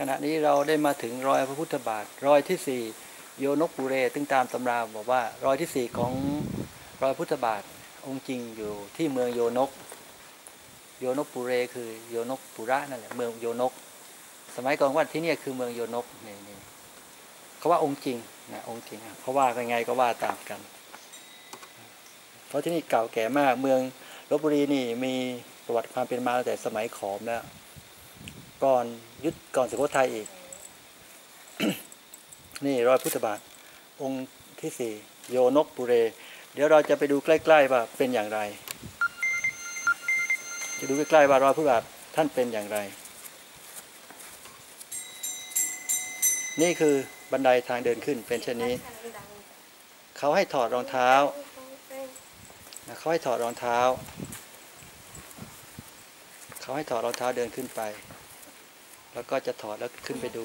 ขณะนี้เราได้มาถึงรอยพระพุทธบาท รอยที่สี่โยนกปุเรตึงตามตำราบอกว่ารอยที่สี่ของรอยพุทธบาทองค์จริงอยู่ที่เมืองโยนก โยนกปุเรคือโยนกปุระนั่นแหละเมืองโยนก สมัยก่อนว่าที่นี่คือเมืองโยนกนี่นี่เขาว่าองค์จริงนะองค์จริงเพราะว่ายังไงก็ว่าตามกัน เพราะที่นี่เก่าแก่มากเมืองลบบุรีนี่มีประวัติความเป็นมาตั้งแต่สมัยขอมแล้ว ก่อนยุทธก่อนสุโขทัยอีก นี่รอยพุทธบาท องค์ที่สี่โยนกปุเร เดี๋ยวเราจะไปดูใกล้ ๆ ว่าเป็นอย่างไร จะดูใกล้ๆว่ารอยพุทธบาทท่านเป็นอย่างไร นี่คือบันไดทางเดินขึ้นเป็นเช่นนี้ เขาให้ถอดรองเท้าเขาให้ถอดรองเท้า เขาให้ถอดรองเท้าเดินขึ้นไป แล้วก็จะถอดแล้วขึ้นไปดู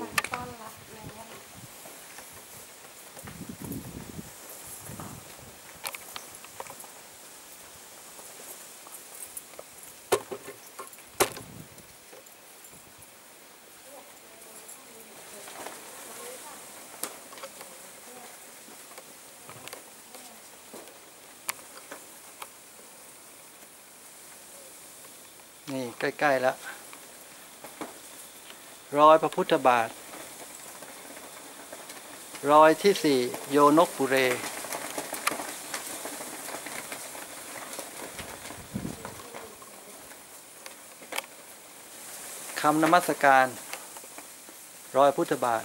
นี่ใกล้ ๆ แล้ว รอยพระพุทธบาท รอยที่สี่โยนกปุเร คำนมัสการ รอยพุทธบาท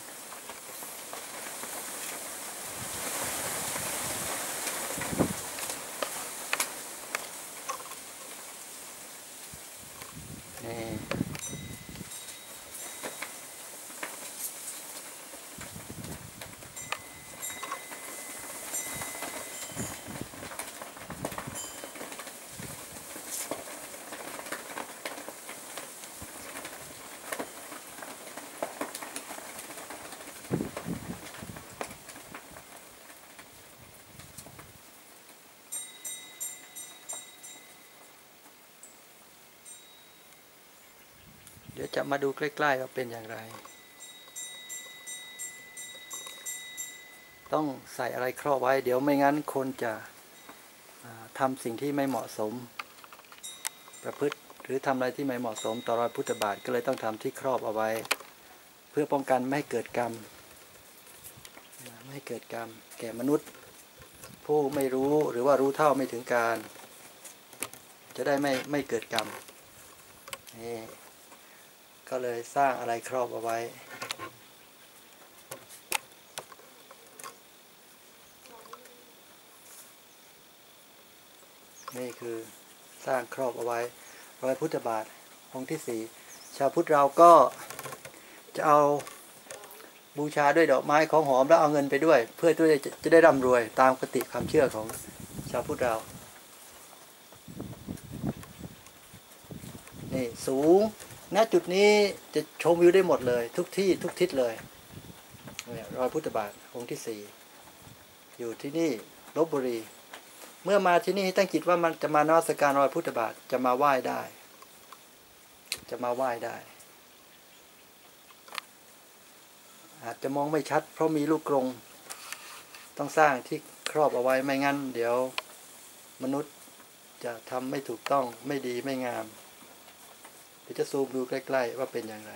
เดี๋ยวจะมาดูใกล้ๆว่าเป็นอย่างไร ต้องใส่อะไรครอบไว้ เดี๋ยวไม่งั้นคนจะอ่าทำสิ่งที่ไม่เหมาะสม ประพฤติหรือทำอะไรที่ไม่เหมาะสมต่อรอยพุทธบาทก็เลยต้องทำที่ครอบเอาไว้ เพื่อป้องกันไม่ให้เกิดกรรม ไม่ให้เกิดกรรม แก่มนุษย์ ผู้ไม่รู้หรือว่ารู้เท่าไม่ถึงการ จะได้ไม่ไม่เกิดกรรมนี่ ก็เลยสร้างอะไรครอบเอาไว้ นี่คือสร้างครอบเอาไว้รอยพุทธบาทองค์ที่สี่ชาวพุทธเราก็จะเอาบูชาด้วยดอกไม้ของหอมแล้วเอาเงินไปด้วย เพื่อที่จะจะได้ร่ำรวยตามคติความเชื่อของชาวพุทธเรา นี่สูง ณจุดนี้จะชมวิวได้หมดเลย ทุกที่ทุกทิศเลยเนี่ยรอยพุทธบาทองค์ที่สี่อยู่ที่นี่ลบบุรี เมื่อมาที่นี่ตั้งจิตว่ามันจะมานมัสการรอยพุทธบาทจะมาไหว้ได้ จะมาไหว้ได้ อาจจะมองไม่ชัด เพราะมีลูกกรงต้องสร้างที่ครอบเอาไว้ไม่งั้น เดี๋ยวมนุษย์จะทำไม่ถูกต้องไม่ดีไม่งาม ดี๋ยวจะซูมดูใกล้ ๆ ว่าเป็นอย่างไร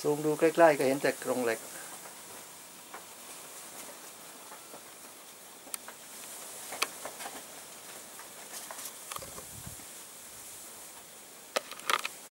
ซูมดูใกล้ ๆ ก็เห็นแต่กรงเหล็ก